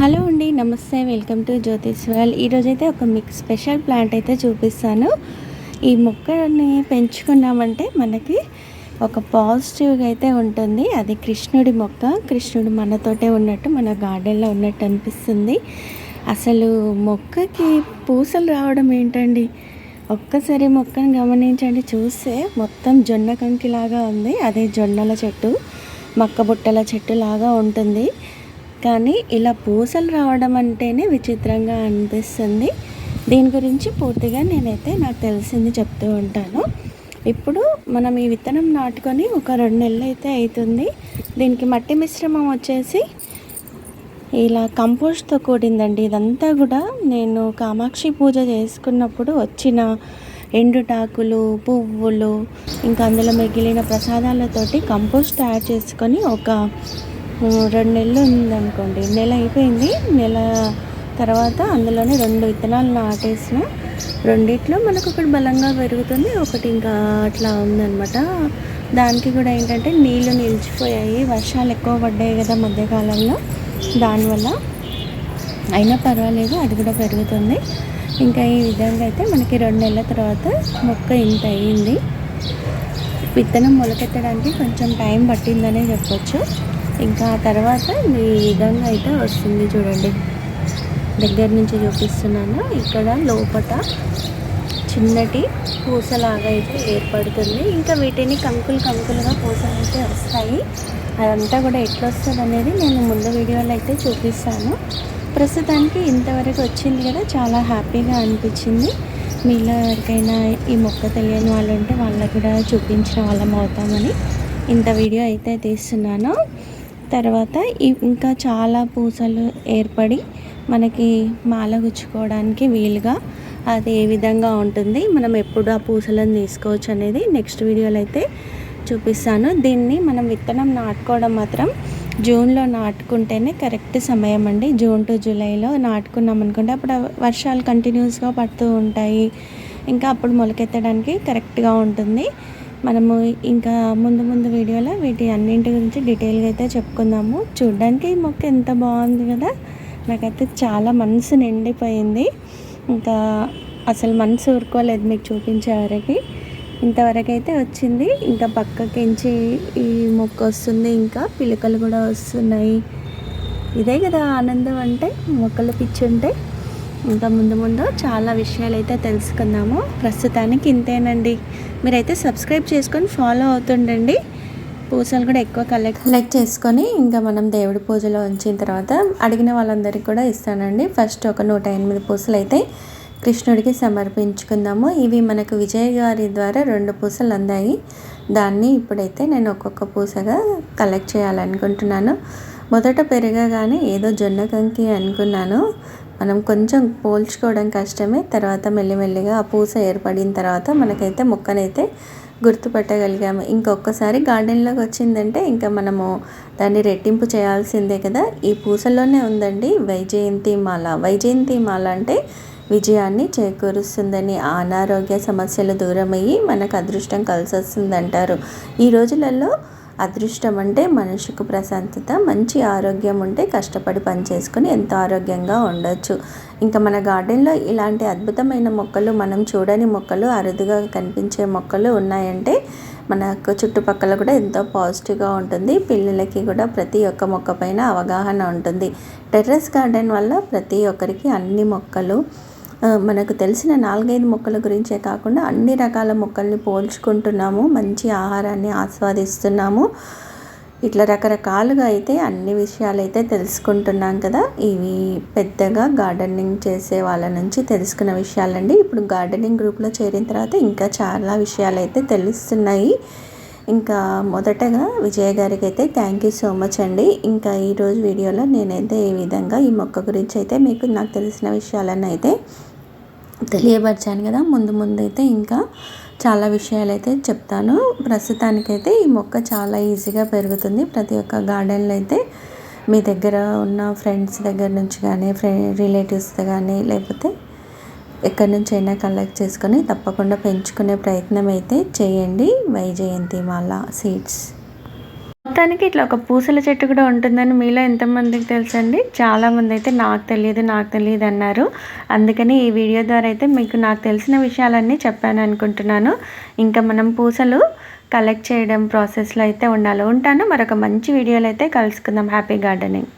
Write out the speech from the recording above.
Hello అండి నమస్తే welcome to జ్యోతిష్వల్ ఈరోజైతే ఒక మీకు స్పెషల్ ప్లాంట్ అయితే చూపిస్తాను. ఈ మొక్కని పెంచుకున్నామంటే మనకి ఒక పాజిటివ్గా అయితే ఉంటుంది. అది కృష్ణుడి మొక్క. కృష్ణుడు మనతోటే ఉన్నట్టు మన గార్డెన్లో ఉన్నట్టు అనిపిస్తుంది. అసలు మొక్కకి పూసలు రావడం ఏంటండి? ఒక్కసారి మొక్కను గమనించండి. చూస్తే మొత్తం జొన్న కంకిలాగా ఉంది. అదే జొన్నల చెట్టు మక్క బుట్టల చెట్టు లాగా ఉంటుంది. కానీ ఇలా పూసలు రావడం అంటేనే విచిత్రంగా అనిపిస్తుంది. దీని గురించి పూర్తిగా నేనైతే నాకు తెలిసింది చెప్తూ ఉంటాను. ఇప్పుడు మనం ఈ విత్తనం నాటుకొని ఒక రెండు నెలలు అయితే అవుతుంది దీనికి మట్టి మిశ్రమం వచ్చేసి ఇలా కంపోస్ట్తో కూడిందండి. ఇదంతా కూడా నేను కామాక్షి పూజ చేసుకున్నప్పుడు వచ్చిన ఎండుటాకులు పువ్వులు ఇంకా అందులో మిగిలిన ప్రసాదాలతోటి కంపోస్ట్ తయారు చేసుకొని ఒక రెండు నెలలు ఉందనుకోండి. నెల అయిపోయింది. నెల తర్వాత అందులోనే రెండు విత్తనాలు నాటేసిన రెండిట్లో మనకు ఒకటి బలంగా పెరుగుతుంది ఒకటి ఇంకా అట్లా ఉందనమాట దానికి కూడా ఏంటంటే నీళ్ళు నిలిచిపోయాయి. వర్షాలు ఎక్కువ పడ్డాయి కదా మధ్యకాలంలో. దానివల్ల అయినా పర్వాలేదు అది కూడా పెరుగుతుంది. ఇంకా ఈ విధంగా అయితే మనకి రెండు నెలల తర్వాత మొక్క ఇంత అయ్యింది విత్తనం మొలకెత్తడానికి కొంచెం టైం పట్టిందనే చెప్పొచ్చు. ఇంకా తర్వాత ఈ విధంగా అయితే వస్తుంది చూడండి. దగ్గర నుంచి చూపిస్తున్నాను. ఇక్కడ లోపల చిన్నటి పూసలాగా అయితే ఏర్పడుతుంది. ఇంకా వీటిని కంకులు కంకులుగా పూసలు అయితే వస్తాయి. అదంతా కూడా ఎట్లా వస్తుంది అనేది నేను ముందు వీడియోలో అయితే చూపిస్తాను. ప్రస్తుతానికి ఇంతవరకు వచ్చింది కదా చాలా హ్యాపీగా అనిపించింది. మీలో ఎవరికైనా ఈ మొక్క తెలియని వాళ్ళు ఉంటే వాళ్ళకు కూడా చూపించిన వాళ్ళం అవుతామని ఇంత వీడియో అయితే తీస్తున్నాను. తర్వాత ఇంకా చాలా పూసలు ఏర్పడి మనకి మాల గుచ్చుకోవడానికి వీలుగా అది ఏ విధంగా ఉంటుంది మనం ఎప్పుడు ఆ పూసలను తీసుకోవచ్చు అనేది నెక్స్ట్ వీడియోలో అయితే చూపిస్తాను. దీన్ని మనం విత్తనం నాటుకోవడం మాత్రం జూన్లో నాటుకుంటేనే కరెక్ట్ సమయం అండి. జూన్ టు జూలైలో నాటుకున్నాం అనుకుంటే అప్పుడు వర్షాలు కంటిన్యూస్గా పడుతూ ఉంటాయి. ఇంకా అప్పుడు మొలకెత్తడానికి కరెక్ట్గా ఉంటుంది. మనము ఇంకా ముందు ముందు వీడియోలో వీటి అన్నింటి గురించి డీటెయిల్గా అయితే చెప్పుకుందాము. చూడ్డానికి ఈ మొక్క ఎంత బాగుంది కదా? నాకైతే చాలా మనసు నిండిపోయింది. ఇంకా అసలు మనసు ఊరుకోలేదు మీకు చూపించే వరకు. ఇంతవరకు అయితే వచ్చింది. ఇంకా పక్కకించి ఈ మొక్క వస్తుంది. ఇంకా పిలకలు కూడా వస్తున్నాయి. ఇదే కదా ఆనందం అంటే మొక్కలు పిచ్చింటే ఇంకా ముందు ముందు చాలా విషయాలు అయితే తెలుసుకుందాము. ప్రస్తుతానికి ఇంతేనండి. మీరైతే సబ్స్క్రైబ్ చేసుకొని ఫాలో అవుతుండండి. పూసలు కూడా ఎక్కువ కలెక్ట్ కలెక్ట్ చేసుకొని ఇంకా మనం దేవుడి పూజలో ఉంచిన తర్వాత అడిగిన వాళ్ళందరికీ కూడా ఇస్తానండి. ఫస్ట్ ఒక నూట ఎనిమిది పూసలు అయితే కృష్ణుడికి సమర్పించుకుందాము. ఇవి మనకు విజయ్ గారి ద్వారా రెండు పూసలు అందాయి. దాన్ని ఇప్పుడైతే నేను ఒక్కొక్క పూసగా కలెక్ట్ చేయాలనుకుంటున్నాను. మొదట పెరగగానే ఏదో జొన్న కంకి అనుకున్నాను. మనం కొంచెం పోల్చుకోవడం కష్టమే. తర్వాత మెల్లిమెల్లిగా ఆ పూస ఏర్పడిన తర్వాత మనకైతే మొక్కనైతే గుర్తుపట్టగలిగాము. ఇంకొకసారి గార్డెన్లోకి వచ్చిందంటే ఇంకా మనము దాన్ని రెట్టింపు చేయాల్సిందే కదా. ఈ పూసలోనే ఉందండి వైజయంతి మాల. వైజయంతి మాల అంటే విజయాన్ని చేకూరుస్తుందని అనారోగ్య సమస్యలు దూరమయ్యి మనకు అదృష్టం కలిసి వస్తుందంటారు ఈ రోజులలో అదృష్టం అంటే మనిషికి ప్రశాంతత మంచి ఆరోగ్యం ఉంటే కష్టపడి పని చేసుకుని ఎంతో ఆరోగ్యంగా ఉండొచ్చు. ఇంకా మన గార్డెన్లో ఇలాంటి అద్భుతమైన మొక్కలు మనం చూడని మొక్కలు అరుదుగా కనిపించే మొక్కలు ఉన్నాయంటే మనకు చుట్టుపక్కల కూడా ఎంతో పాజిటివ్గా ఉంటుంది. పిల్లలకి కూడా ప్రతి ఒక్క మొక్క పైన అవగాహన ఉంటుంది. టెర్రస్ గార్డెన్ వల్ల ప్రతి ఒక్కరికి అన్ని మొక్కలు మనకు తెలిసిన నాలుగైదు మొక్కల గురించే కాకుండా అన్ని రకాల మొక్కల్ని పోల్చుకుంటున్నాము మంచి ఆహారాన్ని ఆస్వాదిస్తున్నాము. ఇట్లా రకరకాలుగా అయితే అన్ని విషయాలు అయితే తెలుసుకుంటున్నాం కదా. ఇవి పెద్దగా గార్డెనింగ్ చేసే వాళ్ళ నుంచి తెలుసుకున్న విషయాలండి. ఇప్పుడు గార్డెనింగ్ గ్రూప్లో చేరిన తర్వాత ఇంకా చాలా విషయాలు అయితే తెలుస్తున్నాయి. ఇంకా మొదటగా విజయ గారికి అయితే థ్యాంక్ యూ సో మచ్ అండి. ఇంకా ఈరోజు వీడియోలో నేనైతే ఈ విధంగా ఈ మొక్క గురించి అయితే మీకు నాకు తెలిసిన విషయాలను అయితే తెలియపరిచాను కదా. ముందు ముందు అయితే ఇంకా చాలా విషయాలు అయితే చెప్తాను. ప్రస్తుతానికైతే ఈ మొక్క చాలా ఈజీగా పెరుగుతుంది. ప్రతి ఒక్క గార్డెన్లో అయితే మీ దగ్గర ఉన్న ఫ్రెండ్స్ దగ్గర నుంచి కానీ ఫ్రె రిలేటివ్స్ కానీ లేకపోతే ఎక్కడి నుంచి అయినా కలెక్ట్ చేసుకొని తప్పకుండా పెంచుకునే ప్రయత్నం అయితే చేయండి. వైజయంతి మాల సీడ్స్ మొత్తానికి ఇట్లా ఒక పూసల చెట్టు కూడా ఉంటుందని మీలో ఎంతమందికి తెలుసండి? చాలామంది అయితే నాకు తెలియదు నాకు తెలియదు అన్నారు. అందుకని ఈ వీడియో ద్వారా అయితే మీకు నాకు తెలిసిన విషయాలన్నీ చెప్పాను అనుకుంటున్నాను. ఇంకా మనం పూసలు కలెక్ట్ చేయడం ప్రాసెస్లో అయితే ఉండాలి. ఉంటాను. మరొక మంచి వీడియోలో అయితే కలుసుకుందాం. Happy gardening